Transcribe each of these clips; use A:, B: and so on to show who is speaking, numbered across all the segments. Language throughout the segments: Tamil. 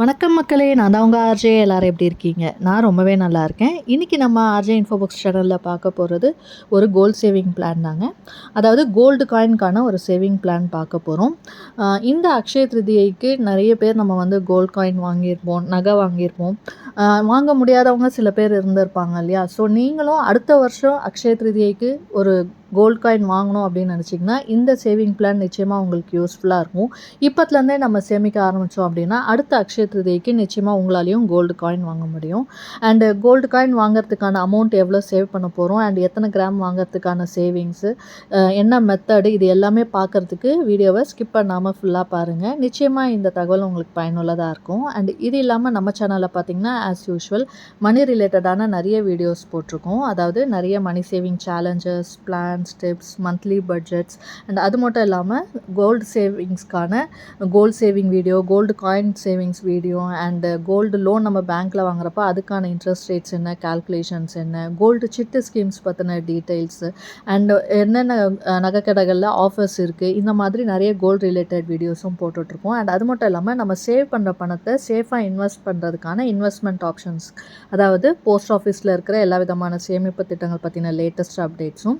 A: வணக்கம் மக்களே நான் தான் உங்கள் ஆர்ஜே. எல்லோரும் எப்படி இருக்கீங்க? நான் ரொம்பவே நல்லா இருக்கேன். இன்றைக்கி நம்ம ஆர்ஜே இன்ஃபோபாக்ஸ் சேனலில் பார்க்க போகிறது ஒரு கோல்டு சேவிங் பிளான் தாங்க. அதாவது கோல்டு காயின்கான ஒரு சேவிங் பிளான் பார்க்க போகிறோம் இந்த அக்ஷய திருதியைக்கு நிறைய பேர் நம்ம வந்து கோல்டு காயின் வாங்கியிருப்போம் நகை வாங்கியிருப்போம். வாங்க முடியாதவங்க சில பேர் இருந்திருப்பாங்க இல்லையா? ஸோ நீங்களும் அடுத்த வருஷம் அக்ஷய திருதியைக்கு ஒரு கோல்ட் காயின் வாங்கணும் அப்படின்னு நினச்சிங்கன்னா இந்த சேவிங் பிளான் நிச்சயமாக உங்களுக்கு யூஸ்ஃபுல்லாக இருக்கும். இப்போத்துலேருந்தே நம்ம சேமிக்க ஆரம்பித்தோம் அப்படின்னா அடுத்த அக்ஷய திருதிக்கு நிச்சயமாக உங்களாலையும் கோல்டு காயின் வாங்க முடியும். அண்டு கோல்டு காயின் வாங்குறதுக்கான அமௌண்ட் எவ்வளோ சேவ் பண்ண போகிறோம் அண்ட் எத்தனை கிராம் வாங்குறதுக்கான சேவிங்ஸு என்ன மெத்தடு இது எல்லாமே பார்க்குறதுக்கு வீடியோவை ஸ்கிப் பண்ணாமல் ஃபுல்லாக பாருங்கள் நிச்சயமாக இந்த தகவல் உங்களுக்கு பயனுள்ளதாக இருக்கும். அண்ட் இது இல்லாமல் நம்ம சேனலில் பார்த்தீங்கன்னா ஆஸ் யூஷுவல் மணி ரிலேட்டடான நிறைய வீடியோஸ் போட்டிருக்கோம். அதாவது நிறைய money saving challenges plans tips monthly budgets and அது மட்டும் இல்லாமல் gold சேவிங்ஸ்க்கான gold saving video gold coin savings video and gold loan நம்ம பேங்க்கில் வாங்குறப்ப அதுக்கான இன்ட்ரெஸ்ட் ரேட்ஸ் என்ன கால்குலேஷன்ஸ் என்ன கோல்டு சிட்டு ஸ்கீம்ஸ் பற்றின டீட்டெயில்ஸு அண்ட் என்னென்ன அஹ், நகைக்கடைகளில் ஆஃபர்ஸ் இருக்குது இந்த மாதிரி நிறைய கோல்டு ரிலேட்டட் வீடியோஸும் போட்டுட்ருக்கோம். அண்ட் அது மட்டும் இல்லாமல் நம்ம சேவ் பண்ணுற பணத்தை சேஃபாக இன்வெஸ்ட் பண்ணுறதுக்கான இன்வெஸ்ட்மெண்ட் ஆப்ஷன்ஸ் அதாவது போஸ்ட் ஆஃபீஸில் இருக்கிற எல்லா விதமான சேமிப்பு திட்டங்கள் பற்றின லேட்டஸ்ட் அப்டேட்ஸும்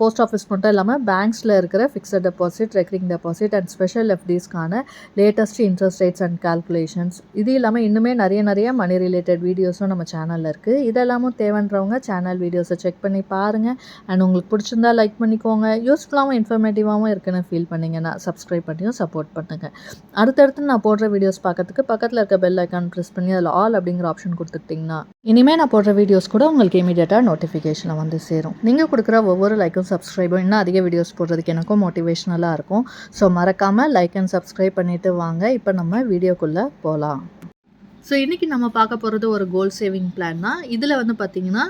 A: போஸ்ட் ஆஃபீஸ் மட்டும் இல்லாமல் பேங்க்ஸில் இருக்கிற fixed deposit recurring deposit and special எஃப்டிஸ்க்கான latest interest rates and calculations இது இல்லாமல் இன்னுமே நிறைய நிறைய மணி ரிலேட்டட் வீடியோஸும் நம்ம சேனலில் இருக்குது இதெல்லாமும் தேவைன்றவங்க சேனல் வீடியோஸை செக் பண்ணி பாருங்கள் அண்ட் உங்களுக்கு பிடிச்சிருந்தா லைக் பண்ணிக்கோங்க. யூஸ்ஃபுல்லாகவும் இன்ஃபர்மேட்டிவாகவும் இருக்குன்னு ஃபீல் பண்ணிங்கன்னா சப்ஸ்கிரைப் பண்ணியும் சப்போர்ட் பண்ணுங்கள் அடுத்தடுத்து நான் போடுற வீடியோஸ் பார்க்கறதுக்கு பக்கத்தில் இருக்க பெல் ஐக்கான் ப்ரெஸ் பண்ணி அதில் ஆல் அப்படிங்கிற ஆப்ஷன் கொடுத்துட்டிங்கன்னா இனிமேல் நான் போடுற வீடியோஸ் கூட உங்களுக்கு இமீடியட்டாக நோட்டிஃபிகேஷனை வந்து சேரும். நீங்கள் கொடுக்குற ஒவ்வொரு லைக்கும் சப்ஸ்கிரைபும் இன்னும் அதிக வீடியோஸ் போடுறதுக்கு எனக்கும் மோட்டிவேஷ்னலாக இருக்கும். ஸோ மறக்காமல் லைக் அண்ட் சப்ஸ்கிரைப் பண்ணிவிட்டு வாங்க. இப்போ நம்ம வீடியோக்குள்ளே போகலாம் ஸோ இன்றைக்கி நம்ம பார்க்க போகிறது ஒரு கோல் சேவிங் பிளான் தான். இதில் வந்து பார்த்திங்கன்னா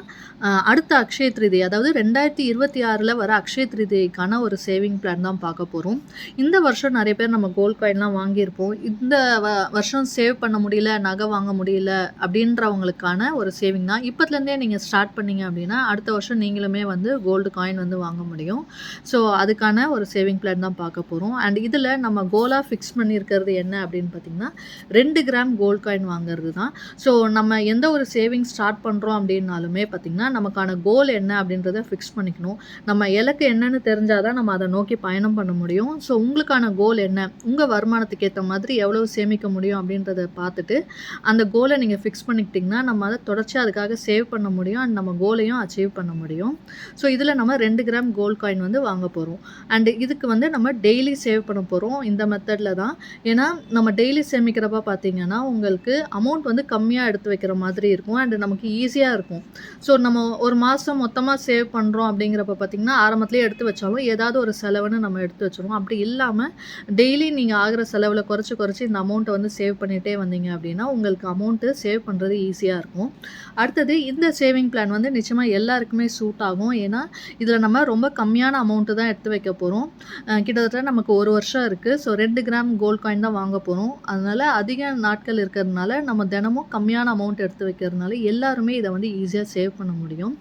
A: அடுத்த அக்ஷய திருதி அதாவது ரெண்டாயிரத்தி இருபத்தி ஆறில் வர அக்ஷய திருதிக்கான ஒரு சேவிங் பிளான் தான் பார்க்க போகிறோம் இந்த வருஷம் நிறைய பேர் நம்ம கோல்ட் காயின்லாம் வாங்கியிருப்போம். இந்த வ- வருஷம் சேவ் பண்ண முடியல நகை வாங்க முடியல அப்படின்றவங்களுக்கான ஒரு சேவிங் தான். இப்போத்துலேருந்தே நீங்கள் ஸ்டார்ட் பண்ணீங்க அப்படின்னா அடுத்த வருஷம் நீங்களுமே வந்து கோல்டு காயின் வந்து வாங்க முடியும். ஸோ அதுக்கான ஒரு சேவிங் பிளான் தான் பார்க்க போகிறோம் அண்ட் இதில் நம்ம கோலாக ஃபிக்ஸ் பண்ணியிருக்கிறது என்ன அப்படின்னு பார்த்தீங்கன்னா ரெண்டு கிராம் கோல்ட் காயின் வாங்குறது தான். ஸோ நம்ம எந்த ஒரு சேவிங் ஸ்டார்ட் பண்ணுறோம் அப்படின்னாலுமே பார்த்திங்கன்னா நமக்கான கோல் என்ன அப்படின்றத ஃபிக்ஸ் பண்ணிக்கணும். நம்ம இலக்கு என்னன்னு தெரிஞ்சால் தான் நம்ம அதை நோக்கி பயணம் பண்ண முடியும். ஸோ உங்களுக்கான கோல் என்ன? உங்கள் வருமானத்துக்கு ஏற்ற மாதிரி எவ்வளோ சேமிக்க முடியும் அப்படின்றத பார்த்துட்டு அந்த கோலை நீங்கள் ஃபிக்ஸ் பண்ணிக்கிட்டிங்கன்னா நம்ம அதை தொடர்ச்சி அதுக்காக சேவ் பண்ண முடியும் அண்ட் நம்ம கோலையும் அச்சீவ் பண்ண முடியும். ஸோ இதில் நம்ம ரெண்டு கிராம் கோல்ட் காயின் வந்து வாங்க போகிறோம் அண்ட் இதுக்கு வந்து நம்ம டெய்லி சேவ் பண்ண போகிறோம் இந்த மெத்தடில் தான். ஏன்னா நம்ம டெய்லி சேமிக்கிறப்ப பார்த்தீங்கன்னா உங்களுக்கு அமௌண்ட் வந்து கம்மியாக எடுத்து வைக்கிற மாதிரி இருக்கும் அண்ட் நமக்கு ஈஸியாக இருக்கும். ஸோ நம்ம ஒரு மாதம் மொத்தமாக சேவ் பண்ணுறோம் அப்படிங்கிறப்ப பார்த்தீங்கன்னா ஆரம்பத்துலேயே எடுத்து வச்சாலும் ஏதாவது ஒரு செலவுன்னு நம்ம எடுத்து வச்சிருவோம். அப்படி இல்லாமல் டெய்லி நீங்கள் ஆகிற செலவில் குறைச்சி குறைச்சி இந்த அமௌண்ட்டை வந்து சேவ் பண்ணிகிட்டே வந்தீங்க அப்படின்னா உங்களுக்கு அமௌண்ட்டு சேவ் பண்ணுறது ஈஸியாக இருக்கும். அடுத்தது இந்த சேவிங் பிளான் வந்து நிச்சயமாக எல்லாருக்குமே சூட் ஆகும். ஏன்னா இதில் நம்ம ரொம்ப கம்மியான அமௌண்ட்டு தான் எடுத்து வைக்க போகிறோம் கிட்டத்தட்ட நமக்கு ஒரு வருஷம் இருக்குது ஸோ ரெண்டு கிராம் கோல்ட் காயின் தான் வாங்க போகிறோம் அதனால் அதிக நாட்கள் இருக்கிறதுனால நம்ம தினமும் கம்மியான அமௌண்ட் எடுத்து வைக்கிறதுனால எல்லாருமே இதை வந்து ஈஸியாக சேவ் பண்ண முடியும்.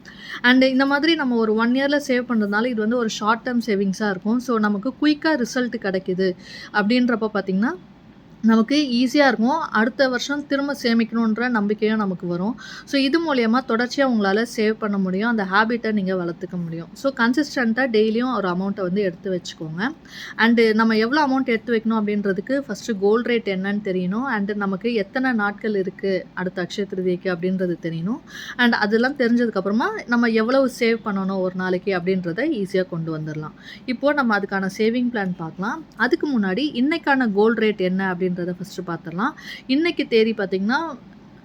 A: அண்ட் இந்த மாதிரி நம்ம ஒரு ஒன் இயரில் சேவ் பண்ணுறதுனால இது வந்து ஒரு ஷார்ட் டேர்ம் சேவிங்ஸாக இருக்கும். ஸோ நமக்கு குயிக்காக ரிசல்ட் கிடைக்குது. அப்படின்றப்ப பார்த்திங்கன்னா நமக்கு ஈஸியாக இருக்கும். அடுத்த வருஷம் திரும்ப சேமிக்கணுன்ற நம்பிக்கையும் நமக்கு வரும். ஸோ இது மூலயமா தொடர்ச்சியாக உங்களால் சேவ் பண்ண முடியும். அந்த ஹேபிட்டை நீங்கள் வளர்த்துக்க முடியும். ஸோ கன்சிஸ்டண்ட்டாக டெய்லியும் ஒரு அமௌண்ட்டை வந்து எடுத்து வச்சுக்கோங்க. அண்டு நம்ம எவ்வளோ அமௌண்ட் எடுத்து வைக்கணும் அப்படின்றதுக்கு ஃபஸ்ட்டு கோல்ட் ரேட் என்னன்னு தெரியணும். அண்டு நமக்கு எத்தனை நாட்கள் இருக்குது அடுத்த அக்ஷய திருதிக்கு அப்படின்றது தெரியணும். அண்ட் அதெல்லாம் தெரிஞ்சதுக்கப்புறமா நம்ம எவ்வளவு சேவ் பண்ணணும் ஒரு நாளைக்கு அப்படின்றத ஈஸியாக கொண்டு வந்துடலாம் இப்போது நம்ம அதுக்கான சேவிங் பிளான் பார்க்கலாம். அதுக்கு முன்னாடி இன்றைக்கான கோல்ட் ரேட் என்ன அப்படின்றத ஃபஸ்ட்டு பார்த்துடலாம் இன்றைக்கி தேதி பார்த்திங்கன்னா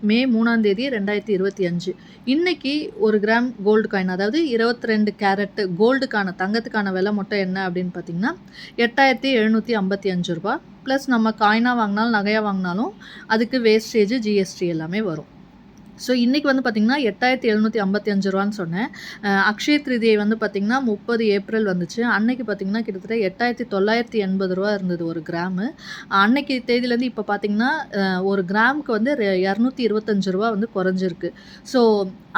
A: மே மூணாம் தேதி ரெண்டாயிரத்தி இருபத்தி அஞ்சு. இன்றைக்கி ஒரு கிராம் கோல்டு காயின் அதாவது இருபத்தி ரெண்டு கேரட் கோல்டுக்கான தங்கத்துக்கான விலை மட்டும் என்ன அப்படின்னு பார்த்தீங்கன்னா எட்டாயிரத்தி எழுநூற்றி ஐம்பத்தி அஞ்சு ரூபா ப்ளஸ் நம்ம காயினாக வாங்கினாலும் நகையாக வாங்கினாலும் அதுக்கு வேஸ்டேஜ் ஜிஎஸ்டி எல்லாமே வரும். ஸோ இன்றைக்கி வந்து பார்த்திங்கன்னா எட்டாயிரத்தி எழுநூற்றி ஐம்பத்தி அஞ்சு ரூபான்னு சொன்னேன். அக்ஷய திருதியை வந்து பார்த்திங்கன்னா முப்பது ஏப்ரல் வந்துச்சு. அன்னைக்கு பார்த்திங்கன்னா கிட்டத்தட்ட எட்டாயிரத்தி தொள்ளாயிரத்தி எண்பது ரூபா இருந்தது ஒரு கிராமு. அன்னைக்கு தேதியிலேருந்து இப்போ பார்த்திங்கன்னா ஒரு கிராமுக்கு வந்து ரெ- இரநூத்தி இருபத்தஞ்சு ரூபா வந்து குறைஞ்சிருக்கு. ஸோ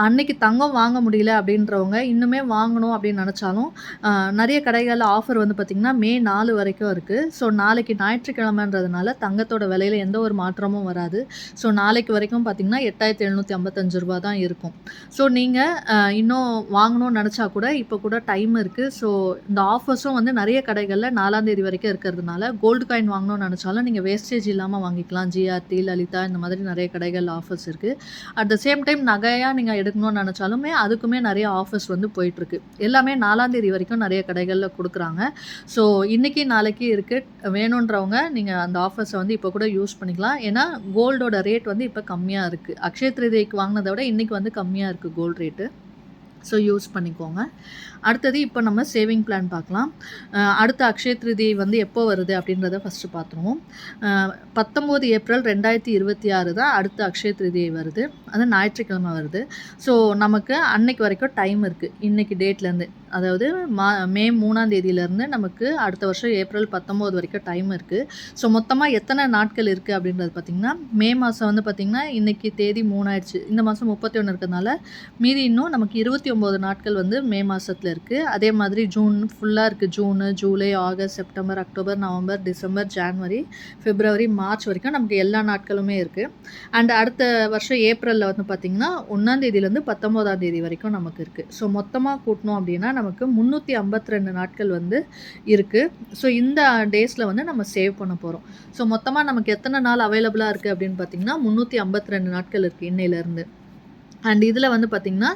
A: அன்னைக்கு தங்கம் வாங்க முடியல அப்படின்றவங்க இன்னுமே வாங்கணும் அப்படின்னு நினச்சாலும் நிறைய கடைகளில் ஆஃபர் வந்து பார்த்திங்கன்னா மே நாலு வரைக்கும் இருக்குது ஸோ நாளைக்கு ஞாயிற்றுக்கிழமைன்றதுனால தங்கத்தோட விலையில் எந்த ஒரு மாற்றமும் வராது. ஸோ நாளைக்கு வரைக்கும் பார்த்திங்கன்னா எட்டாயிரத்தி எழுநூற்றி ஐம்பத்தஞ்சு ரூபா தான் இருக்கும். ஸோ நீங்கள் இன்னும் வாங்கணும்னு நினச்சா கூட இப்போ கூட டைம் இருக்குது ஸோ இந்த ஆஃபர்ஸும் வந்து நிறைய கடைகளில் நாலாந்தேதி வரைக்கும் இருக்கிறதுனால கோல்டு காயின் வாங்கணும்னு நினச்சாலும் நீங்கள் வேஸ்டேஜ் இல்லாமல் வாங்கிக்கலாம். ஜிஆர்டி லலிதா இந்த மாதிரி நிறைய கடைகள் ஆஃபர்ஸ் இருக்குது அட் த சேம் டைம் நகையாக நீங்கள் எடுக்கணும்னு நினச்சாலுமே அதுக்குமே நிறைய ஆஃபர்ஸ் வந்து போயிட்டுருக்கு. எல்லாமே நாலாந்தேதி வரைக்கும் நிறைய கடைகளில் கொடுக்குறாங்க. ஸோ இன்றைக்கி நாளைக்கு இருக்குது வேணுன்றவங்க நீங்கள் அந்த ஆஃபர்ஸை வந்து இப்போ கூட யூஸ் பண்ணிக்கலாம். ஏன்னா கோல்டோட ரேட் வந்து இப்போ கம்மியாக இருக்குது அக்ஷய திருதிக்கு வாங்கினதை விட இன்றைக்கி வந்து கம்மியாக இருக்குது கோல்டு ரேட்டு ஸோ யூஸ் பண்ணிக்கோங்க. அடுத்தது இப்போ நம்ம சேவிங் பிளான் பார்க்கலாம். அடுத்த அக்ஷய திருதி வந்து எப்போ வருது அப்படின்றத ஃபஸ்ட்டு பார்த்துருவோம். பத்தொம்போது ஏப்ரல் ரெண்டாயிரத்தி இருபத்தி ஆறு தான் அடுத்த அக்ஷய திருதியை வருது. அது ஞாயிற்றுக்கிழமை வருது. ஸோ நமக்கு அன்னைக்கு வரைக்கும் டைம் இருக்குது இன்றைக்கி டேட்லேருந்து அதாவது மா மே மூணாம் தேதியிலேருந்து நமக்கு அடுத்த வருஷம் ஏப்ரல் பத்தொம்போது வரைக்கும் டைம் இருக்குது ஸோ மொத்தமாக எத்தனை நாட்கள் இருக்குது அப்படின்றது பார்த்திங்கன்னா மே மாதம் வந்து பார்த்திங்கன்னா இன்றைக்கி தேதி மூணாயிடுச்சு. இந்த மாதம் முப்பத்தி ஒன்று இருக்கிறதுனால மீதி இன்னும் நமக்கு இருபத்தி ஒம்பது நாட்கள் வந்து மே மாதத்தில் இருக்குது அதே மாதிரி ஜூன் ஃபுல்லாக இருக்குது June July August September October November December January February March வரைக்கும் நமக்கு எல்லா நாட்களுமே இருக்குது அண்ட் அடுத்த வருஷம் ஏப்ரலில் வந்து பார்த்திங்கன்னா ஒன்றாந்தேதியிலேருந்து பத்தொம்போதாம் தேதி வரைக்கும் நமக்கு இருக்குது ஸோ மொத்தமாக கூட்டணும் அப்படின்னா நமக்கு முந்நூற்றி ஐம்பத்தி ரெண்டு நாட்கள் வந்து இருக்குது ஸோ இந்த டேஸில் வந்து நம்ம சேவ் பண்ண போகிறோம் ஸோ மொத்தமாக நமக்கு எத்தனை நாள் அவைலபிளாக இருக்குது அப்படின்னு பார்த்திங்கன்னா முந்நூற்றி ஐம்பத்தி ரெண்டு நாட்கள் இருக்குது இன்னையிலேருந்து. அண்ட் இதில் வந்து பார்த்திங்கன்னா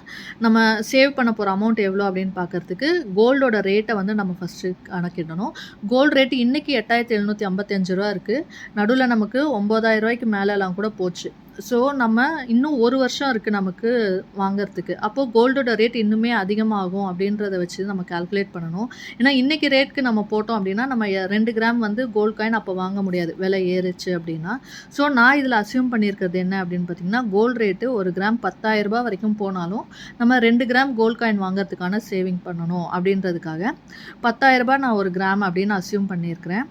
A: நம்ம சேவ் பண்ண போகிற அமௌண்ட் எவ்வளோ அப்படின்னு பார்க்குறதுக்கு கோல்டோட ரேட்டை வந்து நம்ம ஃபஸ்ட்டு கணக்கிடணும். கோல்டு ரேட்டு இன்றைக்கி எட்டாயிரத்தி எழுநூற்றி ஐம்பத்தஞ்சு ரூபா இருக்குது நடுவில் நமக்கு ஒம்பதாயிரம் ரூபாய்க்கு மேலெலாம் கூட போச்சு. ஸோ நம்ம இன்னும் ஒரு வருஷம் இருக்குது நமக்கு வாங்கிறதுக்கு. அப்போது கோல்டோட ரேட் இன்னுமே அதிகமாகும் அப்படின்றத வச்சு நம்ம கால்குலேட் பண்ணணும். ஏன்னா இன்றைக்கி ரேட்க்கு நம்ம போட்டோம் அப்படின்னா நம்ம ரெண்டு கிராம் வந்து கோல்ட் காயின் அப்போ வாங்க முடியாது. விலை ஏறுச்சு அப்படின்னா. ஸோ நான் இதில் அசியூம் பண்ணியிருக்கிறது என்ன அப்படின்னு பார்த்தீங்கன்னா கோல்டு ரேட்டு ஒரு கிராம் பத்தாயிரரூபா வரைக்கும் போனாலும் நம்ம ரெண்டு கிராம் கோல்ட் காயின் வாங்குறதுக்கான சேவிங் பண்ணணும் அப்படின்றதுக்காக பத்தாயிரரூபா நான் ஒரு கிராம் அப்படின்னு அசியூம் பண்ணியிருக்கிறேன்.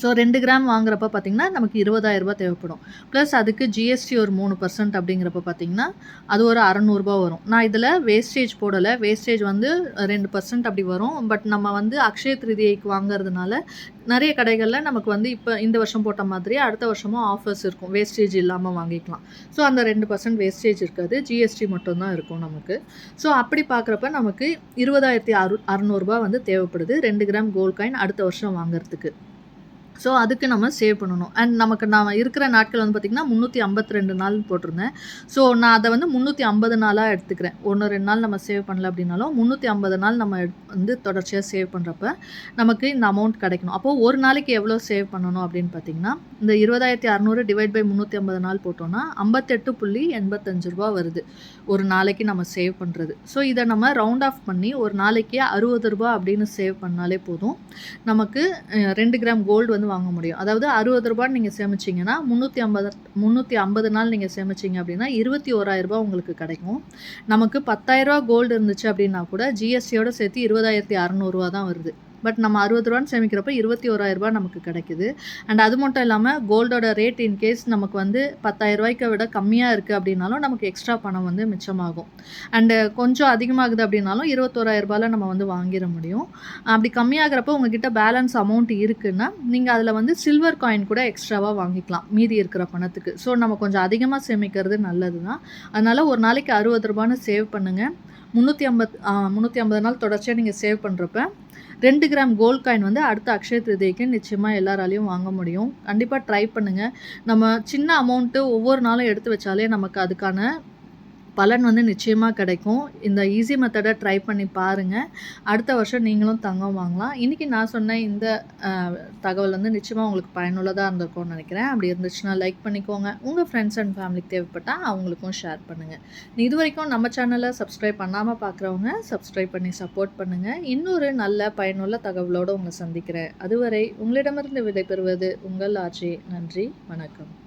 A: ஸோ ரெண்டு கிராம் வாங்குறப்ப பார்த்திங்கன்னா நமக்கு இருபதாயிரரூபா தேவைப்படும். ப்ளஸ் அதுக்கு ஜிஎஸ்டி ஒரு மூணு பர்சன்ட் அப்படிங்கிறப்ப பார்த்திங்கன்னா அது ஒரு அறநூறுபா வரும். நான் இதில் வேஸ்டேஜ் போடலை. வேஸ்டேஜ் வந்து ரெண்டு பர்சன்ட் அப்படி வரும். பட் நம்ம வந்து அக்ஷய திருதியைக்கு வாங்குறதுனால நிறைய கடைகளில் நமக்கு வந்து இப்போ இந்த வருஷம் போட்ட மாதிரி அடுத்த வருஷமும் ஆஃபர்ஸ் இருக்கும். வேஸ்டேஜ் இல்லாமல் வாங்கிக்கலாம். ஸோ அந்த ரெண்டு பர்சன்ட் வேஸ்டேஜ் இருக்காது. ஜிஎஸ்டி மட்டும்தான் இருக்கும் நமக்கு. ஸோ அப்படி பார்க்குறப்ப நமக்கு இருபதாயிரத்தி அறு அறநூறுபா வந்து தேவைப்படுது. ரெண்டு கிராம் கோல்ட் காயின் அடுத்த வருஷம் வாங்குறதுக்கு. ஸோ அதுக்கு நம்ம சேவ் பண்ணணும். அண்ட் நமக்கு நான் இருக்கிற நாட்கள் வந்து பார்த்திங்கன்னா முந்நூற்றி ஐம்பத்தி ரெண்டு நாள் போட்டிருந்தேன். ஸோ நான் அதை வந்து முந்நூற்றி ஐம்பது நாளாக எடுத்துக்கிறேன். ஒன்று ரெண்டு நாள் நம்ம சேவ் பண்ணல அப்படின்னாலும் முந்நூற்றி ஐம்பது நாள் நம்ம வந்து தொடர்ச்சியாக சேவ் பண்ணுறப்ப நமக்கு இந்த அமௌண்ட் கிடைக்கணும். அப்போது ஒரு நாளைக்கு எவ்வளோ சேவ் பண்ணணும் அப்படின்னு பார்த்திங்கன்னா இந்த இருபதாயிரத்தி அறநூறு டிவைட் பை முந்நூற்றி ஐம்பது நாள் போட்டோன்னா ஐம்பத்தெட்டு புள்ளி எண்பத்தஞ்சு ரூபா வருது. ஒரு நாளைக்கு நம்ம சேவ் பண்ணுறது ஸோ இதை நம்ம ரவுண்ட் ஆஃப் பண்ணி ஒரு நாளைக்கு அறுபது ரூபா அப்படின்னு சேவ் பண்ணாலே போதும். நமக்கு ரெண்டு கிராம் கோல்டு வந்து வாங்க முடியும். அதாவது அறுபது ரூபான்னு நீங்கள் சேமிச்சிங்கன்னா முந்நூற்றி ஐம்பது முந்நூற்றி ஐம்பது நாள் நீங்கள் சேமிச்சிங்க அப்படின்னா இருபத்தி ஓராயிரரூபா உங்களுக்கு கிடைக்கும். நமக்கு பத்தாயிரரூபா கோல்டு இருந்துச்சு அப்படின்னா கூட ஜிஎஸ்டியோடு சேர்த்து இருபதாயிரத்தி அறநூறுவா தான் வருது. பட் நம்ம அறுபது ரூபான்னு சேமிக்கிறப்ப இருபத்தி ஓராயிரரூபா நமக்கு கிடைக்குது. அண்ட் அது மட்டும் இல்லாமல் கோல்டோட ரேட் இன்கேஸ் நமக்கு வந்து பத்தாயிரரூபாய்க்கு விட கம்மியாக இருக்குது அப்படின்னாலும் நமக்கு எக்ஸ்ட்ரா பணம் வந்து மிச்சமாகும். அண்டு கொஞ்சம் அதிகமாகுது அப்படின்னாலும் இருபத்தோராயிரரூபாவில் நம்ம வந்து வாங்கிட முடியும். அப்படி கம்மியாகிறப்ப உங்ககிட்ட பேலன்ஸ் அமௌண்ட் இருக்குன்னா நீங்கள் அதில் வந்து சில்வர் காயின் கூட எக்ஸ்ட்ராவாக வாங்கிக்கலாம். மீதி இருக்கிற பணத்துக்கு. ஸோ நம்ம கொஞ்சம் அதிகமாக சேமிக்கிறது நல்லது தான் அதனால் ஒரு நாளைக்கு அறுபது ரூபான்னு சேவ் பண்ணுங்கள் முந்நூற்றி ஐம்பது முந்நூற்றி ஐம்பது நாள் தொடர்ச்சியாக நீங்கள் சேவ் பண்ணுறப்ப ரெண்டு கிராம் கோல்ட் காயின் வந்து அடுத்த அக்ஷய திருதிக்கு நிச்சயமாக எல்லாராலையும் வாங்க முடியும். கண்டிப்பாக ட்ரை பண்ணுங்கள் நம்ம சின்ன அமௌண்ட்டு ஒவ்வொரு நாளும் எடுத்து வச்சாலே நமக்கு அதுக்கான பலன் வந்து நிச்சயமாக கிடைக்கும். இந்த ஈஸி மெத்தடை ட்ரை பண்ணி பாருங்கள் அடுத்த வருஷம் நீங்களும் தங்கம் வாங்கலாம். இன்றைக்கி நான் சொன்ன இந்த தகவல் வந்து நிச்சயமாக உங்களுக்கு பயனுள்ளதாக இருந்திருக்கும்னு நினைக்கிறேன். அப்படி இருந்துச்சுன்னா லைக் பண்ணிக்கோங்க. உங்கள் ஃப்ரெண்ட்ஸ் அண்ட் ஃபேமிலிக்கு தேவைப்பட்டால் அவங்களுக்கும் ஷேர் பண்ணுங்கள் இது வரைக்கும் நம்ம சேனலை சப்ஸ்கிரைப் பண்ணாமல் பார்க்குறவங்க சப்ஸ்கிரைப் பண்ணி சப்போர்ட் பண்ணுங்கள் இன்னொரு நல்ல பயனுள்ள தகவலோடு உங்களை சந்திக்கிறேன். அதுவரை உங்களிடமிருந்து விடைபெறுவது உங்கள் ஆட்சி நன்றி வணக்கம்.